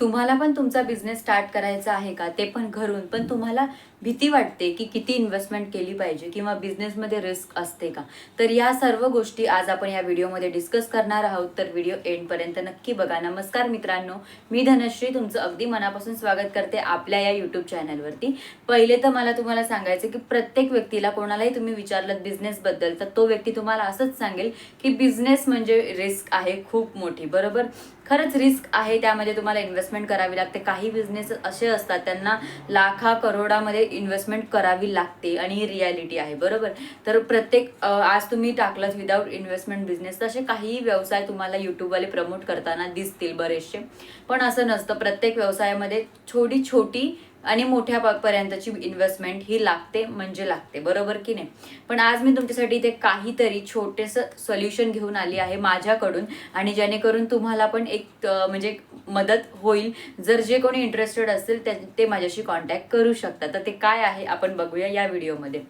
तुम्हाला पण तुमचा बिझनेस स्टार्ट करायचा आहे का? ते पण घरून. पण तुम्हाला भीती वाटते की किती इन्व्हेस्टमेंट केली पाहिजे किंवा बिझनेसमध्ये रिस्क असते का? तर या सर्व गोष्टी आज आपण या व्हिडिओमध्ये डिस्कस करणार आहोत. तर व्हिडिओ एंडपर्यंत नक्की बघा. नमस्कार मित्रांनो. मी धनश्री. तुमचं अगदी मनापासून स्वागत करते आपल्या या यूट्यूब चॅनलवरती पहिले तर मला तुम्हाला सांगायचं की प्रत्येक व्यक्तीला कोणालाही तुम्ही विचारलं बिझनेसबद्दल तर तो व्यक्ती तुम्हाला असंच सांगेल की बिझनेस म्हणजे रिस्क आहे खूप मोठी. बरोबर? खरंच रिस्क आहे त्यामध्ये तुम्हाला इन्व्हेस्टमेंट करावी लागते. काही बिझनेस असे असतात त्यांना लाखा करोडामध्ये इन्व्हेस्टमेंट करावी लागते आणि ही रियालिटी आहे बरोबर? तर प्रत्येक आज तुम्ही टाकलात विदाऊट इन्व्हेस्टमेंट बिझनेस तसे काही व्यवसाय तुम्हाला यूट्यूबवाले प्रमोट करताना दिसतील बरेचसे. पण असं नसतं प्रत्येक व्यवसायामध्ये छोटी छोटी आणि मोठ्या पर्यंतची इन्व्हेस्टमेंट ही लागते म्हणजे लागते. बरोबर की नाही? पण आज मी तुमच्यासाठी ते काहीतरी छोटेसं सोल्युशन घेऊन आली आहे माझ्याकडून आणि जेणेकरून तुम्हाला पण एक म्हणजे मदत होईल. जर जे कोणी इंटरेस्टेड असतील ते ते माझ्याशी कॉन्टॅक्ट करू शकतात. तर ते काय आहे आपण बघूया या व्हिडिओमध्ये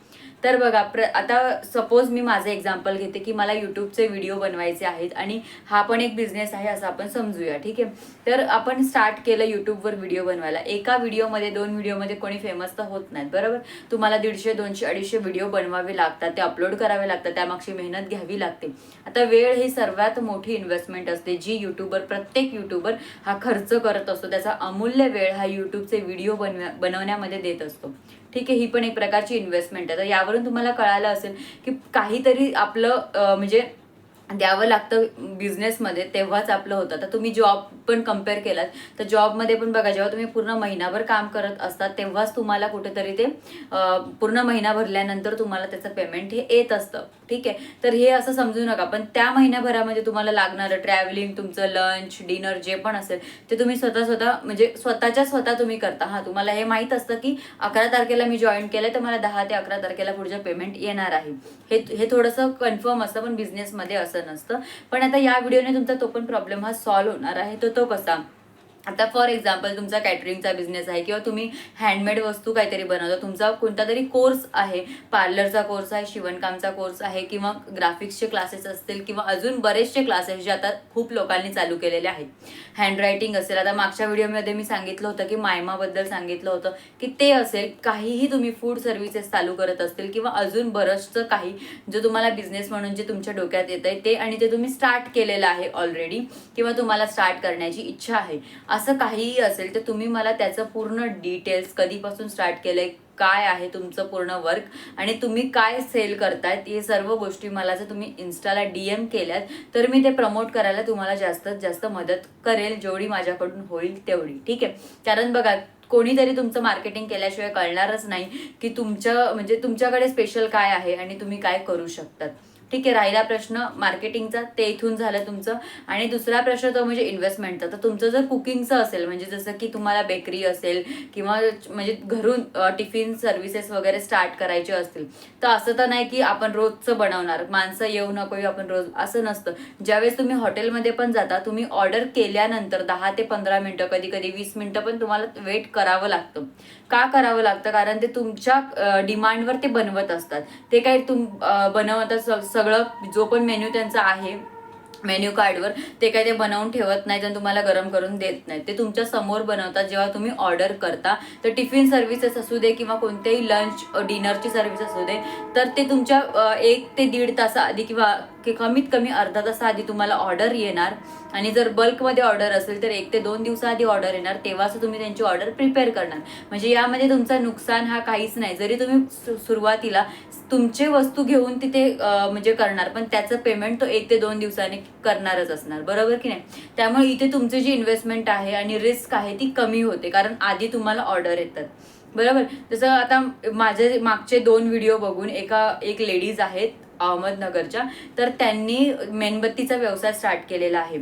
तर बघा प्र आता सपोज मी माझं एक्झाम्पल घेते की मला यूट्यूबचे व्हिडिओ बनवायचे आहेत आणि हा पण एक बिझनेस आहे असं आपण समजूया ठीक आहे? तर आपण स्टार्ट केलं यूट्यूबवर व्हिडिओ बनवायला. एका व्हिडिओमध्ये दोन व्हिडिओमध्ये कोणी फेमस तर होत नाहीत बरोबर? तुम्हाला दीडशे दोनशे अडीचशे व्हिडिओ बनवावे लागतात ते अपलोड करावे लागतात त्यामागची मेहनत घ्यावी लागते. आता वेळ ही सर्वात मोठी इन्व्हेस्टमेंट असते जी यूट्यूबर प्रत्येक यूट्यूबर हा खर्च करत असतो. त्याचा अमूल्य वेळ हा यूट्यूबचे व्हिडिओ बनव्या बनवण्यामध्ये देत असतो. ठीक आहे? ही पण एक प्रकारची इन्व्हेस्टमेंट आहे. तर यावरून तुम्हाला कळालं असेल की काहीतरी आपलं म्हणजे द्यावं लागतं बिझनेसमध्ये तेव्हाच आपलं होतं. तर तुम्ही जॉब पण कंपेअर केलात तर जॉबमध्ये पण बघा जेव्हा तुम्ही पूर्ण महिनाभर काम करत असतात तेव्हाच तुम्हाला कुठेतरी ते पूर्ण महिना भरल्यानंतर तुम्हाला त्याचं पेमेंट हे येत असतं. ठीक आहे? तर हे असं समजू नका. पण त्या महिन्याभरामध्ये तुम्हाला लागणारं ट्रॅव्हलिंग तुमचं लंच डिनर जे पण असेल ते तुम्ही स्वतः स्वतः म्हणजे स्वतःच्या स्वतः तुम्ही करता. हां तुम्हाला हे माहीत असतं की अकरा तारखेला मी जॉईन केलं तर मला दहा ते अकरा तारखेला पुढचं पेमेंट येणार आहे. हे हे थोडंसं कन्फर्म असतं पण बिझनेसमध्ये असं नसतं. पण आता या व्हिडिओने तुमचा तो पण प्रॉब्लेम हा सॉल्व्ह होणार आहे. तर तो कसा? आता फॉर एक्झाम्पल तुमचा कॅटरिंगचा बिझनेस आहे किंवा तुम्ही हँडमेड वस्तू काहीतरी बनवता तुमचा कोणता तरी कोर्स आहे पार्लरचा कोर्स आहे शिवणकामचा कोर्स आहे किंवा ग्राफिक्सचे क्लासेस असतील किंवा अजून बरेचसे क्लासेस जे आता खूप लोकांनी चालू केलेले आहेत. हँडरायटिंग असेल आता मागच्या व्हिडिओमध्ये मी सांगितलं होतं की मायमाबद्दल सांगितलं होतं की ते असेल काहीही तुम्ही फूड सर्व्हिसेस चालू करत असतील किंवा अजून बरंचसं काही जो तुम्हाला बिझनेस म्हणून जे तुमच्या डोक्यात येत आहे ते आणि ते तुम्ही स्टार्ट केलेलं आहे ऑलरेडी किंवा तुम्हाला स्टार्ट करण्याची इच्छा आहे. असं काहीही असेल तर तुम्ही मला त्याचं पूर्ण डिटेल्स कधीपासून स्टार्ट केलंय काय आहे तुमचं पूर्ण वर्क आणि तुम्ही काय सेल करतायत हे सर्व गोष्टी मला जर तुम्ही इन्स्टाला डी एम केल्यात तर मी ते प्रमोट करायला तुम्हाला जास्तीत जास्त मदत करेल जेवढी माझ्याकडून होईल तेवढी. ठीक आहे? कारण बघा कोणीतरी तुमचं मार्केटिंग केल्याशिवाय कळणारच नाही की तुमच्या म्हणजे तुमच्याकडे स्पेशल काय आहे आणि तुम्ही काय करू शकतात. ठीक आहे राहिला प्रश्न मार्केटिंगचा ते इथून झालं तुमचं. आणि दुसरा प्रश्न तो म्हणजे इन्व्हेस्टमेंटचा तर तुमचं जर कुकिंगचं असेल म्हणजे जसं की तुम्हाला बेकरी असेल किंवा म्हणजे घरून टिफिन सर्व्हिसेस वगैरे स्टार्ट करायचे असतील तर असं तर नाही की आपण रोजचं बनवणार. माणसं येऊ नको आपण रोज असं नसतं. ज्यावेळेस तुम्ही हॉटेलमध्ये पण जाता तुम्ही ऑर्डर केल्यानंतर दहा ते पंधरा मिनटं कधी कधी वीस मिनटं पण तुम्हाला वेट करावं लागतं. का करावं लागतं? कारण ते तुमच्या डिमांडवर ते बनवत असतात. ते काही तुम बनवत स- सगळं जो पण मेन्यू त्यांचा आहे मेन्यू कार्डवर ते काही ते बनवून ठेवत नाहीत आणि तुम्हाला गरम करून देत नाहीत. ते तुमच्यासमोर बनवतात जेव्हा तुम्ही ऑर्डर करता तर टिफिन सर्व्हिसेस असू दे किंवा कोणतेही लंच डिनरची सर्व्हिस असू दे तर ते तुमच्या एक ते दीड तासाआधी किंवा की कमीत कमी अर्धा तासाआधी तुम्हाला ऑर्डर येणार. आणि जर बल्कमध्ये ऑर्डर असेल तर एक ते दोन दिवसाआधी ऑर्डर येणार तेव्हाच तुम्ही त्यांची ऑर्डर प्रिपेअर करणार. म्हणजे यामध्ये तुमचा नुकसान हा काहीच नाही. जरी तुम्ही सु- सुरुवातीला तुमचे वस्तू घेऊन तिथे म्हणजे करणार. पण त्याचं पेमेंट तो एक ते दोन दिवसांनी करणारच असणार. बरोबर की नाही? त्यामुळे इथे तुमची जी इन्व्हेस्टमेंट आहे आणि रिस्क आहे ती कमी होते. कारण आधी तुम्हाला ऑर्डर येतात. बरोबर? जसं आता माझे मागचे दोन व्हिडिओ बघून एका एक लेडीज आहेत अहमदनगरच्या. तर त्यांनी मेणबत्तीचा व्यवसाय स्टार्ट केलेला आहे.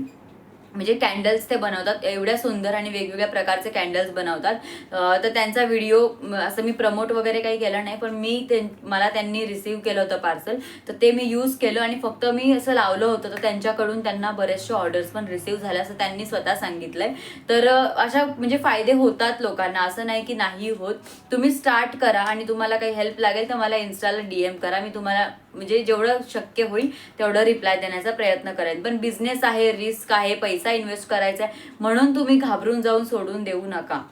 म्हणजे कॅन्डल्स ते बनवतात. एवढ्या सुंदर आणि वेगवेगळ्या प्रकारचे कॅन्डल्स बनवतात. तर त्यांचा व्हिडिओ असं मी प्रमोट वगैरे काही केलं नाही पण मी ते मला त्यांनी रिसीव केलं होतं पार्सल तर ते मी यूज केलं आणि फक्त मी असं लावलं होतं. तर त्यांच्याकडून त्यांना बरेचसे ऑर्डर्स पण रिसीव झाले असं त्यांनी स्वतः सांगितलंय. तर अशा म्हणजे फायदे होतात लोकांना. असं नाही की नाही होत. तुम्ही स्टार्ट करा आणि तुम्हाला काही हेल्प लागेल तर मला इन्स्टाला डी एम करा. मी तुम्हाला म्हणजे जेवढं शक्य होईल तेवढं रिप्लाय देण्याचा प्रयत्न करेन. पण बिझनेस आहे रिस्क आहे पैसा इन्व्हेस्ट करायचा आहे म्हणून तुम्ही घाबरून जाऊन सोडून देऊ नका.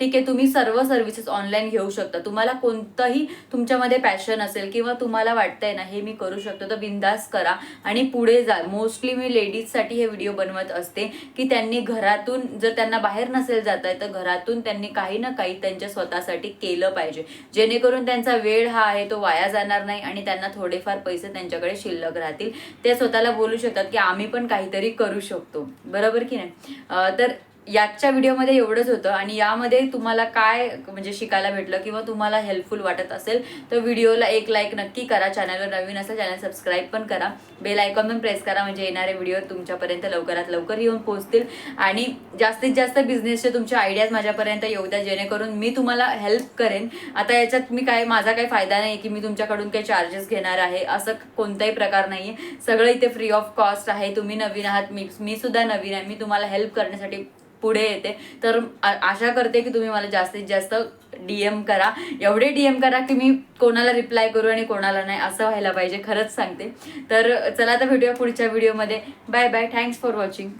ठीक आहे तुम्ही सर्व सर्व्हिसेस ऑनलाईन घेऊ शकता. तुम्हाला कोणतंही तुमच्यामध्ये पॅशन असेल किंवा तुम्हाला वाटतंय ना हे मी करू शकतो तर बिंदास करा. आणि पुढे जा. मोस्टली मी लेडीजसाठी हे व्हिडिओ बनवत असते की त्यांनी घरातून जर त्यांना बाहेर नसेल जात आहे तर घरातून त्यांनी काही ना काही त्यांच्या स्वतःसाठी केलं पाहिजे. जेणेकरून त्यांचा वेळ हा आहे तो वाया जाणार नाही आणि त्यांना थोडेफार पैसे त्यांच्याकडे शिल्लक राहतील. ते स्वतःला बोलू शकतात की आम्ही पण काहीतरी करू शकतो. बरोबर की नाही? तर याच्या व्हिडिओमध्ये एवढंच होतं आणि यामध्ये तुम्हाला काय म्हणजे शिकायला भेटलं किंवा तुम्हाला हेल्पफुल वाटत असेल तर व्हिडिओला एक लाईक नक्की करा. चॅनलवर नवीन असेल चॅनल सबस्क्राईब पण करा. बेल आयकॉन पण प्रेस करा म्हणजे येणारे व्हिडिओ तुमच्यापर्यंत लवकरात लवकर येऊन पोहोचतील. आणि जास्तीत जास्त बिझनेसचे तुमच्या आयडियाज माझ्यापर्यंत येऊ द्या जेणेकरून मी तुम्हाला हेल्प करेन. आता याच्यात मी काय माझा काही फायदा नाही की मी तुमच्याकडून काही चार्जेस घेणार आहे असं कोणताही प्रकार नाही आहे सगळं इथे फ्री ऑफ कॉस्ट आहे तुम्ही नवीन आहात मी मी सुद्धा नवीन आहे मी तुम्हाला हेल्प करण्यासाठी पुढे येते. तर आशा करते की तुम्ही मला जास्तीत जास्त डीएम करा. एवढे डीएम करा की मी कोणाला रिप्लाय करू आणि कोणाला नाही असं व्हायला पाहिजे खरंच सांगते. तर चला तर भेटूया पुढच्या व्हिडिओमध्ये bye bye thanks for watching